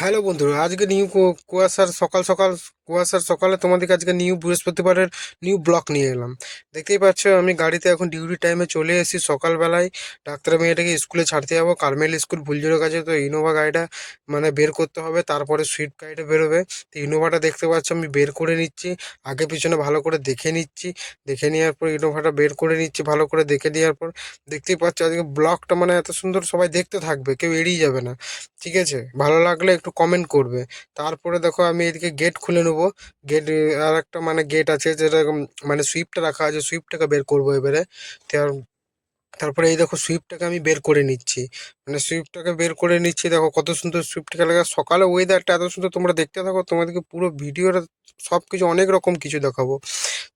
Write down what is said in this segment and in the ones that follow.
Hello বন্ধুরা আজকে new কুয়াশার সকাল সকাল কুয়াশার সকালে তোমাদেরকে আজকে নিউ বৃহস্পতিবারের নিউ ব্লক নিয়ে এলাম। দেখতেই পাচ্ছ, আমি গাড়িতে এখন ডিউটি টাইমে চলে এসেছি সকালবেলায়। ডাক্তার মেয়েটাকে স্কুলে ছাড়তে যাব। কার্মেল স্কুল ভুলজোরের কাছে তো ইনোভা গাড়িটা মানে বের করতে হবে, তারপরে সুইফট গাড়িটা বেরোবে। তো ইনোভাটা দেখতে পাচ্ছ, আমি বের করে নিচ্ছি। আগে পিছনে ভালো করে দেখে নিচ্ছি। দেখে নেওয়ার পর ইনোভাটা বের করে নিচ্ছি, ভালো করে দেখে নেওয়ার পর দেখতেই পাচ্ছ, আজকে ব্লগটা মানে এত সুন্দর সবাই দেখতে থাকবে, কেউ এড়িয়ে যাবে না। ঠিক আছে? ভালো লাগলে একটু কমেন্ট করবে। তারপরে দেখো, আমি এদিকে গেট খুলে নেব। গেট আর একটা মানে গেট আছে যেটা মানে সুইপটা রাখা আছে সুইপটাকে বের করব এবারে। তার- তারপরে এই দেখো সুইপটাকে আমি বের করে নিচ্ছি। মানে সুইপটাকে বের করে নিচ্ছি, দেখো কত সুন্দর সুইপটাকে লাগে। সকালে ওয়েদারটা এত সুন্দর, তোমরা দেখতে থাকো, তোমাদেরকে পুরো ভিডিওটা সব কিছু অনেক রকম কিছু দেখাবো।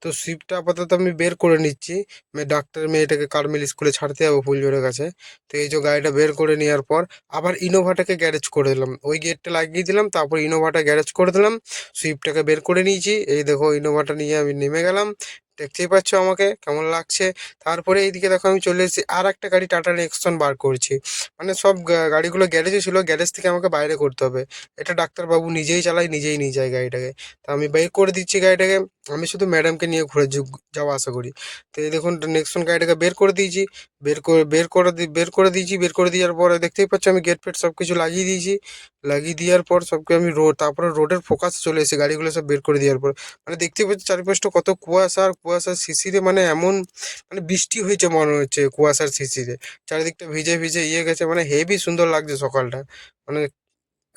তো সুইপটা আপাতত আমি বের করে নিচ্ছি। মেয়ে ডাক্তার মেয়েটাকে কার্মেল স্কুলে ছাড়তে যাব ফুলঝোরের কাছে। তো এই যে গাড়িটা বের করে নেওয়ার পর আবার ইনোভাটাকে গ্যারেজ করে দিলাম। ওই গেটটা লাগিয়ে দিলাম, তারপর ইনোভাটা গ্যারেজ করে দিলাম। সুইফটটাকে বের করে নিয়েছি। এই দেখো ইনোভাটা নিয়ে আমি নেমে গেলাম। দেখতেই পাচ্ছ আমাকে কেমন লাগছে। তারপরে এইদিকে দেখো আমি চলে এসেছি আর একটা গাড়ি টাটা নেক্সন বার করছি। মানে সব গাড়িগুলো গ্যারেজে ছিল গ্যারেজ থেকে আমাকে বাইরে করতে হবে। এটা ডাক্তারবাবু নিজেই চালায়, নিজেই নিয়ে যায় গাড়িটাকে। তা আমি বাইর করে দিচ্ছি গাড়িটাকে, আমি শুধু ম্যাডামকে নিয়ে ঘুরে যাওয়া আশা করি। তো এই দেখুন নেক্সন গাড়িটাকে বের করে দিয়েছি। বের করে বের করে বের করে দিয়েছি, বের করে দেওয়ার পরে দেখতেই পাচ্ছ আমি গেট ফেট সব কিছু লাগিয়ে দিয়েছি। লাগিয়ে দেওয়ার পর সবকে আমি রোড তারপরে রোডের ফোকাস চলে এসেছে গাড়িগুলো সব বের করে দেওয়ার পর। মানে দেখতেই পাচ্ছি চারিপাশটা কত কুয়াশা, আর কুয়াশার শিশিরে মানে এমন মানে বৃষ্টি হয়েছে মনে হচ্ছে কুয়াশার শিশিরে। চারিদিকটা ভিজে ভিজে ইয়ে গেছে মানে হেভি সুন্দর লাগছে সকালটা। মানে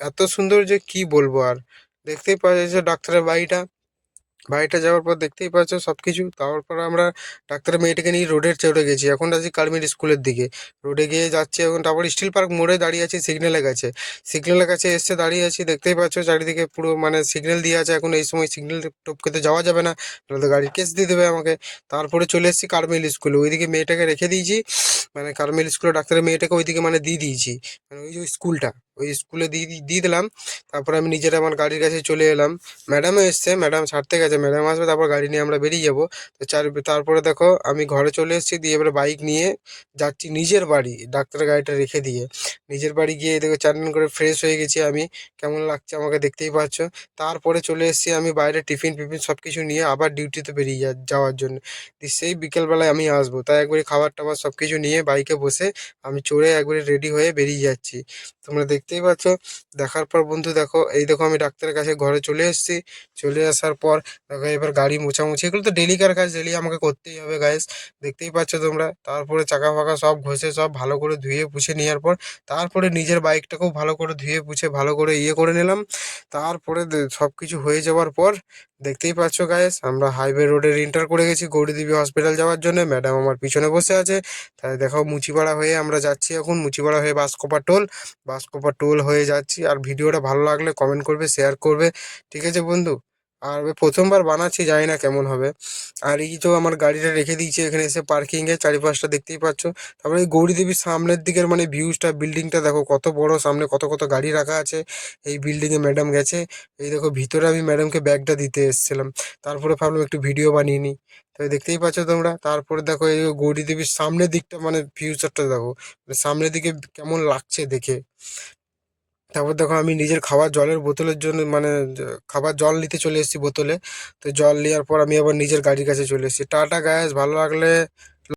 এত সুন্দর যে কি বলব আর। দেখতেই পাওয়া যাচ্ছে ডাক্তারের বাড়িটা। বাড়িটা যাওয়ার পর দেখতেই পাচ্ছ সব কিছু তারপর আমরা ডাক্তারের মেয়েটাকে নিয়ে রোডের চড়ে গেছি। এখন আছি কালমির স্কুলের দিকে। রোডে গিয়ে যাচ্ছি এখন তারপর স্টিল পার্ক মোড়ে দাঁড়িয়ে আছি সিগন্যালের কাছে। সিগন্যালের কাছে এসে দাঁড়িয়ে আছি, দেখতেই পাচ্ছ চারিদিকে পুরো মানে সিগন্যাল দিয়ে আছে। এখন এই সময় সিগন্যাল টপকে তো যাওয়া যাবে না। নাহলে তো গাড়ির কেস দিয়ে দেবে আমাকে। তারপরে চলে এসেছি কার্মেল স্কুলে ওইদিকে মেয়েটাকে রেখে দিয়েছি। মানে কার্মেল স্কুলে ডাক্তারের মেয়েটাকে ওইদিকে মানে দিয়ে দিয়েছি। মানে ওই যে স্কুলটা ওই স্কুলে দিয়ে দিয়ে দিলাম। তারপরে আমি নিজের আমার গাড়ির কাছে চলে এলাম। ম্যাডামও এসছে, ম্যাডাম ছাড়তে গেছে, ম্যাডাম আসবে, তারপর গাড়ি নিয়ে আমরা বেরিয়ে যাব। তো চার, তারপরে দেখো আমি ঘরে চলে এসেছি, দিয়ে এবার বাইক নিয়ে যাচ্ছি নিজের বাড়ি, ডাক্তারের গাড়িটা রেখে দিয়ে। নিজের বাড়ি গিয়ে দেখো চান করে ফ্রেশ হয়ে গেছি আমি। কেমন লাগছে আমাকে দেখতেই পাচ্ছ? তারপরে চলে এসেছি আমি বাইরে টিফিন ফিফিন সব কিছু নিয়ে আবার ডিউটিতে বেরিয়ে যাওয়ার জন্য। সেই বিকেলবেলায় আমি আসব। তাই একবারে খাবার টাবার সব কিছু নিয়ে বাইকে বসে আমি চড়ে একবারে রেডি হয়ে বেরিয়ে যাচ্ছি। তোমরা দেখতেই পাচ্ছ। দেখার পর বন্ধু দেখো, এই দেখো আমি ডাক্তারের কাছে ঘরে চলে এসেছি। চলে আসার পর দেখো এবার গাড়ি মোছামুছি। এগুলো তো ডেলিকার কাজ ডেলি আমাকে করতেই হবে গাইস দেখতেই পাচ্ছ তোমরা। তারপরে চাকা ফাকা সব ঘষে সব ভালো করে ধুয়ে পুছে নেওয়ার পর তারপরে নিজের বাইকটাকেও ভালো করে ধুয়ে পুছে ভালো করে ইয়ে করে নিলাম। তারপরে সব কিছু হয়ে যাওয়ার পর দেখতেই পাচ্ছ গায়েস আমরা হাইওয়ে রোডের ইন্টার করে গেছি গৌরীদেবী হসপিটাল যাওয়ার জন্য। ম্যাডাম আমার পিছনে বসে আছে। তাই দেখো মুচিপাড়া হয়ে আমরা যাচ্ছি এখন। মুচিপাড়া হয়ে বাসকোপা টোল। বাসকোপা টোল হয়ে যাচ্ছি। আর ভিডিওটা ভালো লাগলে কমেন্ট করবে শেয়ার করবে। ঠিক আছে বন্ধু? আর প্রথমবার বানাচ্ছি, জানি না কেমন হবে। আর এই তো আমার গাড়িটা রেখে দিয়েছি, এখানে এসে পার্কিংয়ে চারিপাশটা দেখতেই পাচ্ছ। তারপরে এই গৌরীদেবীর সামনের দিকের মানে ভিউজটা বিল্ডিংটা দেখো কত বড়, সামনে কত কত গাড়ি রাখা আছে। এই বিল্ডিংয়ে ম্যাডাম গেছে। এই দেখো ভিতরে আমি ম্যাডামকে ব্যাগটা দিতে এসেছিলাম। তারপরে ভাবলাম একটু ভিডিও বানিয়ে নিই। তো দেখতেই পাচ্ছ তোমরা। তারপরে দেখো এই গৌরীদেবীর সামনের দিকটা মানে ফিউচারটা দেখো। মানে সামনের দিকে কেমন লাগছে দেখে। তারপর দেখো আমি নিজের খাবার জলের বোতলের জন্য মানে খাবার জল নিতে চলে এসেছি বোতলে। তো জল নেওয়ার পর আমি আবার নিজের গাড়ির কাছে চলে এসেছি। টাটা গায়েস ভালো লাগলে